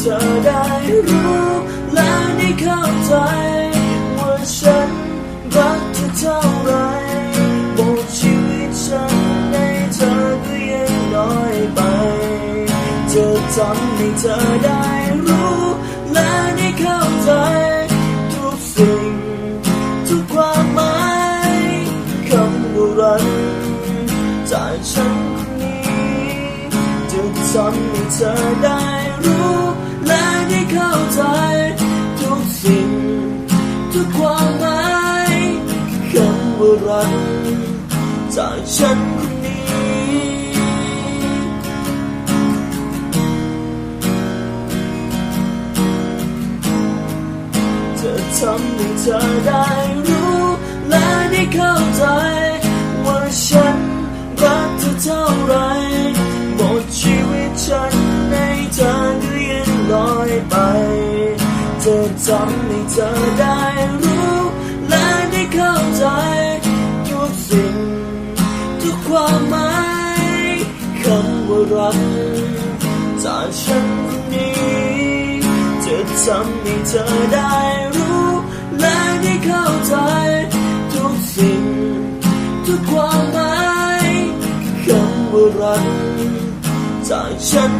เธอได้รู้ และได้เข้าใจ ว่าฉันรักเธอเท่าไรบอกชีวิตฉันในเธอก็ยังน้อยไป จะทำให้เธอได้รู้ และได้เข้าใจ ทุกสิ่ง ทุกความหมายคำว่ารักจากฉัน ทำให้เธอได้รู้และได้เข้าใจ ทุกสิ่ง ทุกความหมายคำว่ารักจากฉันคนนี้จะทำให้เธอได้รู้และได้เข้าใจ ว่าฉันรักเธอเท่าไร จะทำให้เธอได้รู้ และได้เข้าใจทุกสิ่ง ทุกความหมายคำว่ารักจากฉันคนนี้จะทำให้เธอได้รู้ และได้เข้าใจทุกสิ่ง ทุกความหมายคำว่ารักจากฉัน